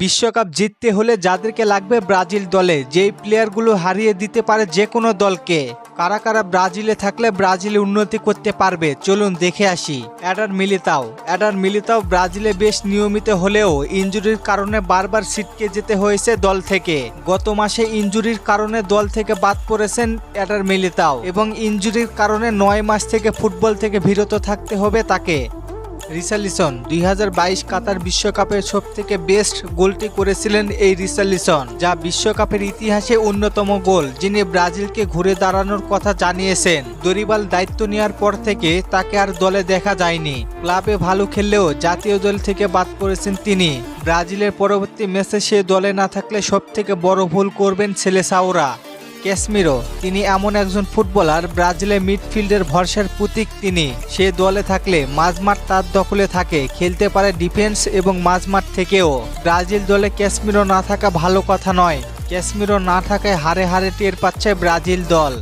বিশ্বকাপ জিততে হলে যাদেরকে লাগবে ব্রাজিল দলে, যেই প্লেয়ারগুলো হারিয়ে দিতে পারে যে কোনো দলকে। কারা কারা ব্রাজিলে থাকলে ব্রাজিলে উন্নতি করতে পারবে, চলুন দেখে আসি। Eder Militao. অ্যাডার মিলিতাও ব্রাজিলে বেশ নিয়মিত হলেও ইনজুরির কারণে বারবার ছিটকে যেতে হয়েছে দল থেকে। গত মাসে ইনজুরির কারণে দল থেকে বাদ পড়েছেন অ্যাডার মিলিতাও এবং ইনজুরির কারণে নয় মাস থেকে ফুটবল থেকে বিরত থাকতে হবে তাকে। রিসালিসন দুই হাজার বাইশ কাতার বিশ্বকাপের সব থেকে বেস্ট গোলটি করেছিলেন এই রিসালিসন যা বিশ্বকাপের ইতিহাসে অন্যতম গোল, যিনি ব্রাজিলকে ঘুরে দাঁড়ানোর কথা জানিয়েছেন। দরিবাল দায়িত্ব নেওয়ার পর থেকে তাকে আর দলে দেখা যায়নি। ক্লাবে ভালো খেললেও জাতীয় দল থেকে বাদ পড়েছেন তিনি। ব্রাজিলের পরবর্তী ম্যাচে সে দলে না থাকলে সব থেকে বড় ভুল করবেন ছেলেসাওরা ক্যাসমিরো। তিনি এমন একজন ফুটবলার ব্রাজিলে মিডফিল্ডের ভরসার প্রতীক তিনি। সে দলে থাকলে মাঝমাঠ তার দখলে থাকে, খেলতে পারে ডিফেন্স এবং মাঝমাঠ থেকেও। ব্রাজিল দলে ক্যাসমিরো না থাকা ভালো কথা নয়। ক্যাসমিরো না থাকায় হারে হারে টের পাচ্ছে ব্রাজিল দল।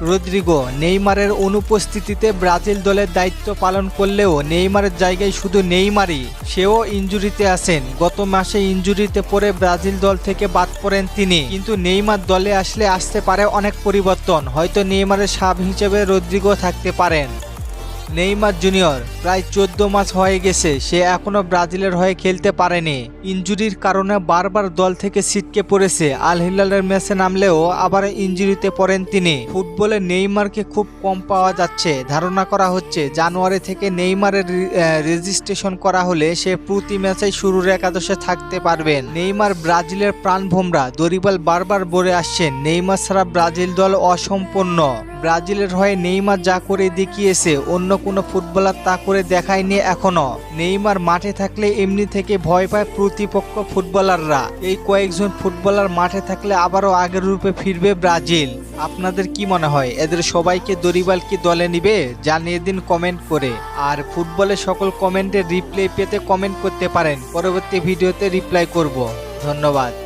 রদ্রিগো নেইমারের অনুপস্থিতিতে ব্রাজিল দলের দায়িত্ব পালন করলেও নেইমারের জায়গায় শুধু নেইমারই, সেও ইঞ্জুরিতে আছেন। গত মাসে ইঞ্জুরিতে পড়ে ব্রাজিল দল থেকে বাদ পড়েন তিনি। কিন্তু নেইমার দলে আসলে আসতে পারে অনেক পরিবর্তন। হয়তো নেইমারের সাব হিসেবে রদ্রিগো থাকতে পারেন। Neymar junior. প্রায় চোদ্দ মাস হয়ে গেছে, সে এখনও ব্রাজিলের হয়ে খেলতে পারেনি। ইনজুরির কারণে বারবার দল থেকে ছিটকে পড়েছে। আল হিলালের ম্যাচে নামলেও আবার ইনজুরিতে পড়েন তিনি। ফুটবলে নেইমারকে খুব কম পাওয়া যাচ্ছে। ধারণা করা হচ্ছে, জানুয়ারি থেকে নেইমারের রেজিস্ট্রেশন করা হলে সে প্রতি ম্যাচে শুরুর একাদশে থাকতে পারবেন। নেইমার ব্রাজিলের প্রাণভোমরা, দরিবাল বারবার বলে আসছেন। নেইমার ছাড়া ব্রাজিল দল অসম্পূর্ণ। ব্রাজিলের হয়ে নেইমার যা করে দেখিয়েছে, অন্য কোনো ফুটবলার তা করে দেখায়নি এখনও। নেইমার মাঠে থাকলে এমনি থেকে ভয় পায় প্রতিপক্ষ ফুটবলাররা। এই কয়েকজন ফুটবলার মাঠে থাকলে আবারও আগের রূপে ফিরবে ব্রাজিল। আপনাদের কি মনে হয়? এদের সবাইকে দরিবাল কি দলে নিবে? জানিয়ে দিন কমেন্ট করে। আর ফুটবলের সকল কমেন্টের রিপ্লাই পেতে কমেন্ট করতে পারেন। পরবর্তী ভিডিওতে রিপ্লাই করব। ধন্যবাদ।